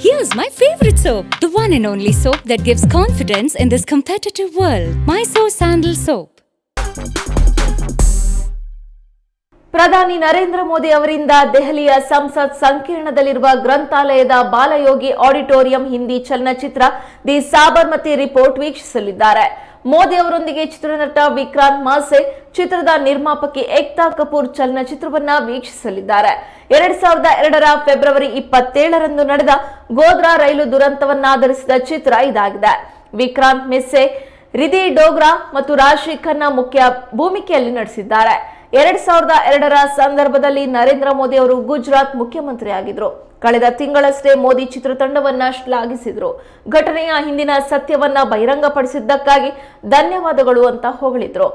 Here's my favorite soap, the one and only soap that gives confidence in this competitive world. Mysore Sandal Soap. ಪ್ರಧಾನಿ ನರೇಂದ್ರ ಮೋದಿ ಅವರಿಂದ ದೆಹಲಿಯ ಸಂಸತ್ ಸಂಕೀರ್ಣದಲ್ಲಿರುವ ಗ್ರಂಥಾಲಯದ Balayogi auditorium Hindi ಚಲನಚಿತ್ರ the Sabarmati report ವೀಕ್ಷಿಸಲಿದ್ದಾರೆ ಮೋದಿ ಅವರೊಂದಿಗೆ ಚಿತ್ರನಟ ವಿಕ್ರಾಂತ್ ಮಾಸೆ ಚಿತ್ರದ ನಿರ್ಮಾಪಕಿ ಏಕ್ತಾ ಕಪೂರ್ ಚಲನಚಿತ್ರವನ್ನ ವೀಕ್ಷಿಸಲಿದ್ದಾರೆ. ಎರಡ್ ಸಾವಿರದ ಎರಡರ ಫೆಬ್ರವರಿ ಇಪ್ಪತ್ತೇಳರಂದು ನಡೆದ ಗೋದ್ರಾ ರೈಲು ದುರಂತವನ್ನಾಧರಿಸಿದ ಚಿತ್ರ ಇದಾಗಿದೆ. ವಿಕ್ರಾಂತ್ ಮೆಸ್ಸೆ ರಿದಿ ಡೋಗ್ರಾ ಮತ್ತು ರಾಶಿ ಖನ್ನಾ ಮುಖ್ಯ ಭೂಮಿಕೆಯಲ್ಲಿ ನಡೆಸಿದ್ದಾರೆ ಎರಡ್ ಸಾವಿರದ ಎರಡರ ಸಂದರ್ಭದಲ್ಲಿ ನರೇಂದ್ರ ಮೋದಿ ಅವರು ಗುಜರಾತ್ ಮುಖ್ಯಮಂತ್ರಿಯಾಗಿದ್ರು. ಕಳೆದ ತಿಂಗಳಷ್ಟೇ ಮೋದಿ ಚಿತ್ರತಂಡವನ್ನ ಶ್ಲಾಘಿಸಿದ್ರು. ಘಟನೆಯ ಹಿಂದಿನ ಸತ್ಯವನ್ನ ಬಹಿರಂಗಪಡಿಸಿದ್ದಕ್ಕಾಗಿ ಧನ್ಯವಾದಗಳು ಅಂತ ಹೊಗಳಿದ್ರು.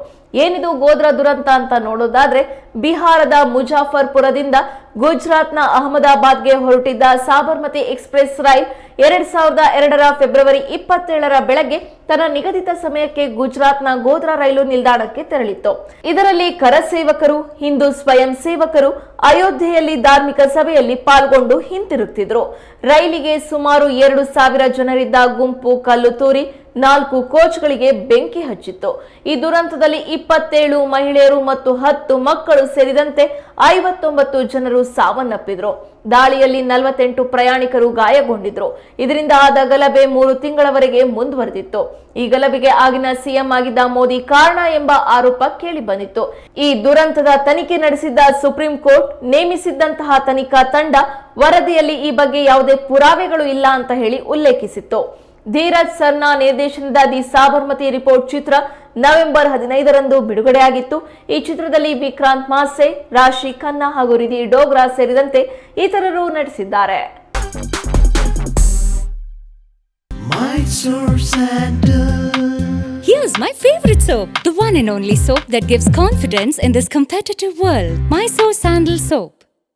ಏನಿದು ಗೋದ್ರ ದುರಂತ ಅಂತ ನೋಡೋದಾದ್ರೆ ಬಿಹಾರದ ಮುಜಾಫರ್ಪುರದಿಂದ ಗುಜರಾತ್ನ ಅಹಮದಾಬಾದ್ಗೆ ಹೊರಟಿದ್ದ ಸಾಬರ್ಮತಿ ಎಕ್ಸ್ಪ್ರೆಸ್ ರೈಲ್ ಎರಡ್ ಸಾವಿರದ ಎರಡರ ಫೆಬ್ರವರಿ ಇಪ್ಪತ್ತೇಳರ ಬೆಳಗ್ಗೆ ತನ್ನ ನಿಗದಿತ ಸಮಯಕ್ಕೆ ಗುಜರಾತ್ನ ಗೋಧ್ರಾ ರೈಲು ನಿಲ್ದಾಣಕ್ಕೆ ತೆರಳಿತ್ತು. ಇದರಲ್ಲಿ ಕರಸೇವಕರು, ಹಿಂದೂ ಸ್ವಯಂ ಸೇವಕರು, ಅಯೋಧ್ಯೆಯಲ್ಲಿ ಧಾರ್ಮಿಕ ಸಭೆಯಲ್ಲಿ ಪಾಲ್ಗೊಂಡು ಹಿಂತಿರುಗ್ತಿದ್ರು ರೈಲಿಗೆ ಸುಮಾರು ಎರಡು ಸಾವಿರ ಜನರಿದ್ದ ಗುಂಪು ಕಲ್ಲು ತೂರಿ ನಾಲ್ಕು ಕೋಚ್ಗಳಿಗೆ ಬೆಂಕಿ ಹಚ್ಚಿತ್ತು. ಈ ದುರಂತದಲ್ಲಿ ಇಪ್ಪತ್ತೇಳು ಮಹಿಳೆಯರು ಮತ್ತು ಹತ್ತು ಮಕ್ಕಳು ಸೇರಿದಂತೆ ಐವತ್ತೊಂಬತ್ತು ಜನರು ಸಾವನ್ನಪ್ಪಿದ್ರು. ದಾಳಿಯಲ್ಲಿ ನಲವತ್ತೆಂಟು ಪ್ರಯಾಣಿಕರು ಗಾಯಗೊಂಡಿದ್ರು. ಇದರಿಂದ ಆದ ಗಲಭೆ ಮೂರು ತಿಂಗಳವರೆಗೆ ಮುಂದುವರೆದಿತ್ತು. ಈ ಗಲಭೆಗೆ ಆಗಿನ ಸಿಎಂ ಆಗಿದ್ದ ಮೋದಿ ಕಾರಣ ಎಂಬ ಆರೋಪ ಕೇಳಿ ಬಂದಿತ್ತು ಈ ದುರಂತದ ತನಿಖೆ ನಡೆಸಿದ್ದ ಸುಪ್ರೀಂ ಕೋರ್ಟ್ ನೇಮಿಸಿದ್ದಂತಹ ತನಿಖಾ ತಂಡ ವರದಿಯಲ್ಲಿ ಈ ಬಗ್ಗೆ ಯಾವುದೇ ಪುರಾವೆಗಳು ಇಲ್ಲ ಅಂತ ಹೇಳಿ ಉಲ್ಲೇಖಿಸಿತ್ತು. ಧೀರಜ್ ಸರ್ನಾ ನಿರ್ದೇಶನದ ದಿ ಸಾಬರ್ಮತಿ ರಿಪೋರ್ಟ್ ಚಿತ್ರ ನವೆಂಬರ್ ಹದಿನೈದರಂದು ಬಿಡುಗಡೆಯಾಗಿತ್ತು ಈ ಚಿತ್ರದಲ್ಲಿ ವಿಕ್ರಾಂತ್ ಮಾಸೆ ರಾಶಿ ಖನ್ನಾ ಹಾಗೂ ರಿಧಿ ಡೋಗ್ರಾ ಸೇರಿದಂತೆ ಇತರರು ನಟಿಸಿದ್ದಾರೆ Here's my favorite soap, the one and only soap that gives confidence in this competitive world. Mysore Sandal Soap.